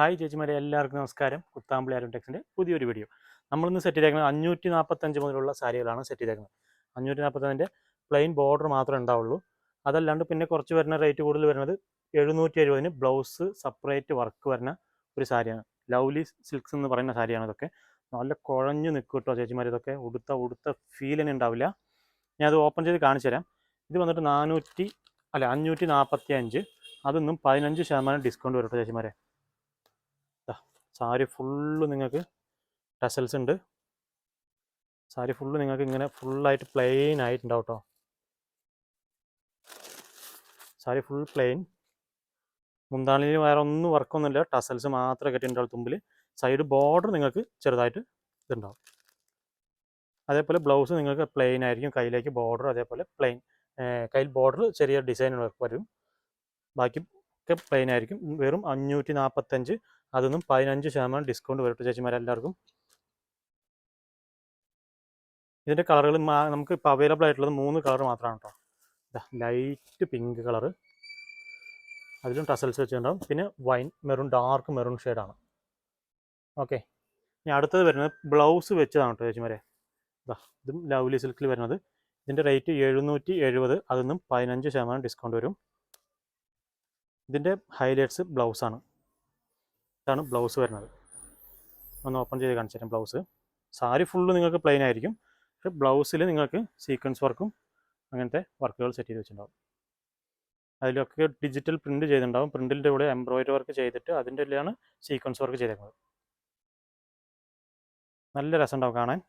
Hi ചേച്ചിമാരെ എല്ലാവർക്കും നമസ്കാരം. കുത്താമ്പിളി ആരും ടെക്സിന്റെ പുതിയൊരു വീഡിയോ. നമ്മളിന്ന് സെറ്റ് ചെയ്തേക്കുന്നത് അഞ്ഞൂറ്റി നാൽപ്പത്തഞ്ച് മുതലുള്ള സാരികളാണ് സെറ്റ് ചെയ്തേക്കുന്നത്. അഞ്ഞൂറ്റി നാൽപ്പത്തഞ്ചിന്റെ പ്ലെയിൻ ബോർഡർ മാത്രമേ ഉണ്ടാവുള്ളൂ. അതല്ലാണ്ട് പിന്നെ കുറച്ച് വരുന്ന റേറ്റ് കൂടുതൽ വരുന്നത് എഴുന്നൂറ്റി എഴുപതിന് ബ്ലൗസ് സെപ്പറേറ്റ് വർക്ക് വരുന്ന ഒരു സാരിയാണ്. ലവ്ലി സിൽക്സ് എന്ന് പറയുന്ന സാരിയാണ് ഇതൊക്കെ. നല്ല കുഴഞ്ഞു നിൽക്കും കേട്ടോ ചേച്ചിമാർ ഇതൊക്കെ ഉടുത്ത ഉടുത്ത ഫീൽ തന്നെ ഉണ്ടാവില്ല. ഞാൻ അത് ഓപ്പൺ ചെയ്ത് കാണിച്ചു തരാം. ഇത് വന്നിട്ട് നാനൂറ്റി അല്ല അഞ്ഞൂറ്റി നാൽപ്പത്തി അഞ്ച് അതൊന്നും പതിനഞ്ച് ശതമാനം ഡിസ്കൗണ്ട് വരും കേട്ടോ ചേച്ചിമാരെ. സാരി ഫുള്ള് നിങ്ങൾക്ക് ടസൽസ് ഉണ്ട് സാരി ഫുള്ള് നിങ്ങൾക്ക് ഇങ്ങനെ ഫുള്ളായിട്ട് പ്ലെയിൻ ആയിട്ടുണ്ടാവും കേട്ടോ സാരി ഫുൾ പ്ലെയിൻ മുന്താണിയിൽ വേറെ ഒന്നും വർക്കൊന്നുമില്ല ടസൽസ് മാത്രമേ കെട്ടിയിട്ടുണ്ടാവും തുമ്പിൽ സൈഡ് ബോർഡർ നിങ്ങൾക്ക് ചെറുതായിട്ട് ഇതുണ്ടാവും. അതേപോലെ ബ്ലൗസ് നിങ്ങൾക്ക് പ്ലെയിൻ ആയിരിക്കും. കയ്യിലേക്ക് ബോർഡർ അതേപോലെ പ്ലെയിൻ കയ്യിൽ ബോർഡർ ചെറിയ ഡിസൈൻ വരും. ബാക്കി ഒക്കെ പ്ലെയിൻ ആയിരിക്കും വെറും അഞ്ഞൂറ്റി നാൽപ്പത്തഞ്ച് അതൊന്നും പതിനഞ്ച് ശതമാനം ഡിസ്കൗണ്ട് വരട്ടെ ചേച്ചിമാരെല്ലാവർക്കും. ഇതിന്റെ കളറുകൾ നമുക്ക് ഇപ്പോൾ അവൈലബിൾ ആയിട്ടുള്ളത് മൂന്ന് കളർ മാത്രമാണ് കേട്ടോ ലൈറ്റ് പിങ്ക് കളറ് അതിലും ടസൽസ് വെച്ചിട്ടുണ്ടാവും. പിന്നെ വൈൻ മെറൂൺ ഡാർക്ക് മെറൂൺ ഷെയ്ഡാണ് ഓക്കെ ഇനി അടുത്തത് വരുന്നത് ബ്ലൗസ് വെച്ചതാണ് കേട്ടോ ചേച്ചിമാരെ. ഇതാ ഇതും ലവ്ലി സിൽക്കിൽ വരുന്നത്. ഇതിന്റെ റേറ്റ് എഴുന്നൂറ്റി എഴുപത് അതൊന്നും പതിനഞ്ച് ശതമാനം ഡിസ്കൗണ്ട് വരും. ഇതിന്റെ ഹൈലൈറ്റ്സ് ബ്ലൗസാണ് ഇതാണ് ബ്ലൗസ് വരുന്നത്. ഒന്ന് ഓപ്പൺ ചെയ്ത് കാണിച്ചു തരാം ബ്ലൗസ്. സാരി ഫുള്ള് നിങ്ങൾക്ക് പ്ലെയിൻ ആയിരിക്കും. ബ്ലൗസിൽ നിങ്ങൾക്ക് സീക്വൻസ് വർക്കും അങ്ങനത്തെ വർക്കുകൾ സെറ്റ് ചെയ്ത് വെച്ചിട്ടുണ്ടാവും. അതിലൊക്കെ ഡിജിറ്റൽ പ്രിന്റ് ചെയ്തിട്ടുണ്ടാവും. പ്രിന്റിന്റെ കൂടെ എംബ്രോയിഡറി വർക്ക് ചെയ്തിട്ട് അതിന്റെ ഉള്ളിലാണ് സീക്വൻസ് വർക്ക് ചെയ്തേക്കുന്നത്. നല്ല രസമുണ്ടാവും കാണാൻ.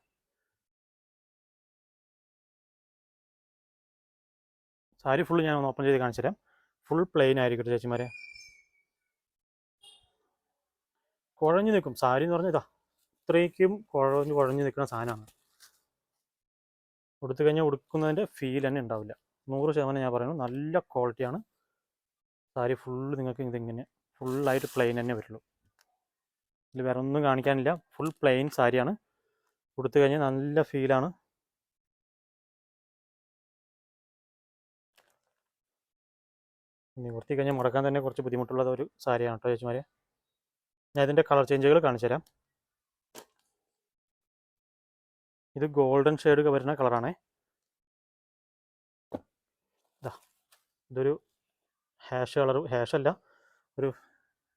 സാരി ഫുള്ള് ഞാൻ ഒന്ന് ഓപ്പൺ ചെയ്ത് കാണിച്ചു തരാം. ഫുൾ പ്ലെയിൻ ആയിരിക്കും ചേച്ചിമാരെ. കുഴഞ്ഞു നിൽക്കും. സാരി എന്ന് പറഞ്ഞാൽ ഇതാ ഇത്രയ്ക്കും കുഴഞ്ഞു കുഴഞ്ഞു നിൽക്കുന്ന സാധനമാണ്. ഉടുത്തു കഴിഞ്ഞാൽ ഉടുക്കുന്നതിന്റെ ഫീൽ തന്നെ ഉണ്ടാവില്ല. നൂറ് ശതമാനം ഞാൻ പറയുന്നു നല്ല ക്വാളിറ്റിയാണ് സാരി ഫുള്ള് നിങ്ങൾക്ക് ഇതിങ്ങനെ ഫുള്ളായിട്ട് പ്ലെയിൻ തന്നെ വരുള്ളൂ. ഇതിൽ വേറെ ഒന്നും കാണിക്കാനില്ല. ഫുൾ പ്ലെയിൻ സാരിയാണ്. ഉടുത്തു കഴിഞ്ഞാൽ നല്ല ഫീലാണ് നിവർത്തി കഴിഞ്ഞാൽ മുടക്കാൻ തന്നെ കുറച്ച് ബുദ്ധിമുട്ടുള്ള ഒരു സാരിയാണ് കേട്ടോ ചേച്ചിമാരെ. ഞാൻ ഇതിന്റെ കളർ ചേഞ്ചുകൾ കാണിച്ചു തരാം. ഇത് ഗോൾഡൻ ഷെയ്ഡ് വരുന്ന കളറാണേ. ഇതാ ഇതൊരു ഹാഷ് കളർ ഹാഷ് അല്ല ഒരു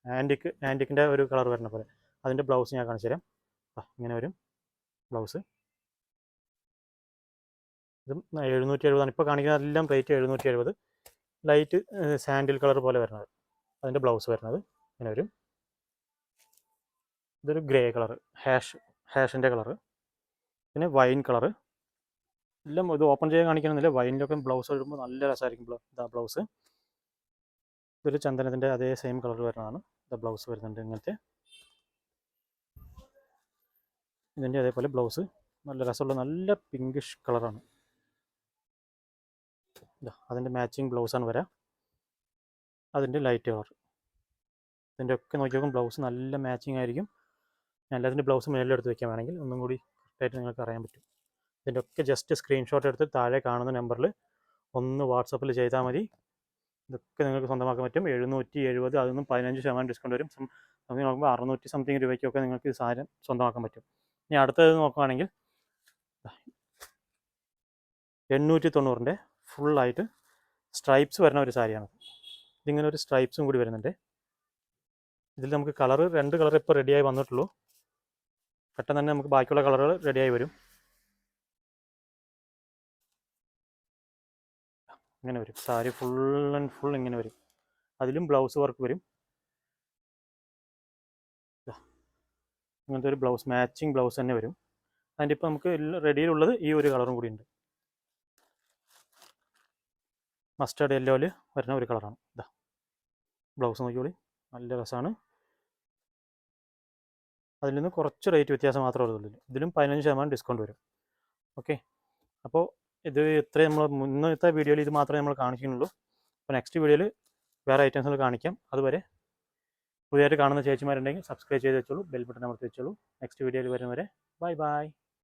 ആന്റിക് ആന്റിക്കിന്റെ ഒരു കളർ വരുന്ന പോലെ. അതിന്റെ ബ്ലൗസ് ഞാൻ കാണിച്ചു തരാം. ഇങ്ങനെ വരും ബ്ലൗസ്. ഇതും എഴുന്നൂറ്റി എഴുപതാണ് ഇപ്പോൾ കാണിക്കുന്ന എല്ലാം റേറ്റ് എഴുന്നൂറ്റി എഴുപത് ലൈറ്റ് സാൻഡിൽ കളർ പോലെ വരുന്നത്. അതിന്റെ ബ്ലൗസ് വരുന്നത്. ഇങ്ങനെ വരും. ഇതൊരു ഗ്രേ കളർ ഹാഷ് ഹാഷിന്റെ കളറ്. പിന്നെ വൈൻ കളർ എല്ലാം ഇത് ഓപ്പൺ ചെയ്യാൻ കാണിക്കണമെന്നില്ല. വൈനിലൊക്കെ ബ്ലൗസ് ഇടുമ്പോൾ നല്ല രസമായിരിക്കും ഇതാ ബ്ലൗസ്. ഇതൊരു ചന്ദനത്തിന്റെ അതേ സെയിം കളർ വരുന്നതാണ്. ഇതാ ബ്ലൗസ് വരുന്നുണ്ട് ഇങ്ങനത്തെ. ഇതിന്റെ അതേപോലെ ബ്ലൗസ്. നല്ല രസമുള്ള നല്ല പിങ്കിഷ് കളറാണ്. അതിന്റെ മാച്ചിങ് ബ്ലൗസാണ് വരാം. അതിന്റെ ലൈറ്റ് കളർ. ഇതിന്റെ ഒക്കെ നോക്കിയപ്പോൾ ബ്ലൗസ് നല്ല മാച്ചിങ് ആയിരിക്കും. എല്ലാത്തിന്റെ ബ്ലൗസ് മേലെടുത്ത് വെക്കാൻ വേണമെങ്കിൽ ഒന്നും കൂടി കറക്റ്റായിട്ട് നിങ്ങൾക്ക് അറിയാൻ പറ്റും. ഇതിന്റെ ഒക്കെ ജസ്റ്റ് സ്ക്രീൻഷോട്ട് എടുത്ത് താഴെ കാണുന്ന നമ്പറിൽ ഒന്ന് വാട്സപ്പിൽ ചെയ്താൽ മതി. ഇതൊക്കെ നിങ്ങൾക്ക് സ്വന്തമാക്കാൻ പറ്റും. എഴുന്നൂറ്റി എഴുപത് അതൊന്നും പതിനഞ്ച് ശതമാനം ഡിസ്കൗണ്ട് വരും. നമുക്ക് നോക്കുമ്പോൾ അറുന്നൂറ്റി സംതിങ് രൂപയ്ക്കൊക്കെ നിങ്ങൾക്ക് ഈ സാധനം സ്വന്തമാക്കാൻ പറ്റും. ഇനി അടുത്തത് നോക്കുകയാണെങ്കിൽ എണ്ണൂറ്റി തൊണ്ണൂറിന്റെ ഫുള്ളായിട്ട് സ്ട്രൈപ്സ് വരുന്ന ഒരു സാരിയാണ്. ഇതിങ്ങനെ ഒരു സ്ട്രൈപ്സും കൂടി വരുന്നുണ്ട്. ഇതിൽ നമുക്ക് കളർ രണ്ട് കളർ ഇപ്പോൾ റെഡിയായി വന്നിട്ടുള്ളൂ. പെട്ടെന്ന് തന്നെ നമുക്ക് ബാക്കിയുള്ള കളറുകൾ റെഡിയായി വരും. ഇങ്ങനെ വരും. സാരി ഫുൾ ആൻഡ് ഫുൾ ഇങ്ങനെ വരും. അതിലും ബ്ലൗസ് വർക്ക് വരും. ഇങ്ങനത്തെ ഒരു ബ്ലൗസ് മാച്ചിങ് ബ്ലൗസ് തന്നെ വരും. അതിന്റെ ഇപ്പോൾ നമുക്ക് റെഡിയിലുള്ളത് ഈ ഒരു കളറും കൂടി ഉണ്ട്. മസ്റ്റേർഡ് യെല്ലോയിൽ വരുന്ന ഒരു കളറാണ് ഇതാ ബ്ലൗസ് നോക്കിയോളി നല്ല രസമാണ് അതിൽ നിന്ന് കുറച്ച് റേറ്റ് വ്യത്യാസം മാത്രമേ ഉള്ളൂ. ഇതിലും പതിനഞ്ച് ശതമാനം ഡിസ്കൗണ്ട് വരും. ഓക്കെ അപ്പോൾ ഇത് ഇത്രയും നമ്മൾ മുന്നത്തെ വീഡിയോയിൽ ഇത് മാത്രമേ നമ്മൾ കാണിക്കുന്നുള്ളൂ അപ്പോൾ നെക്സ്റ്റ് വീഡിയോയിൽ വേറെ ഐറ്റംസുകൾ കാണിക്കാം. അതുവരെ പുതിയതായിട്ട് കാണുന്ന ചേച്ചിമാരുണ്ടെങ്കിൽ സബ്സ്ക്രൈബ് ചെയ്ത് വെച്ചോളൂ. ബെൽ ബട്ടൺ അമർത്തി വെച്ചോളൂ. നെക്സ്റ്റ് വീഡിയോയിൽ വരുന്നവരെ ബൈ ബൈ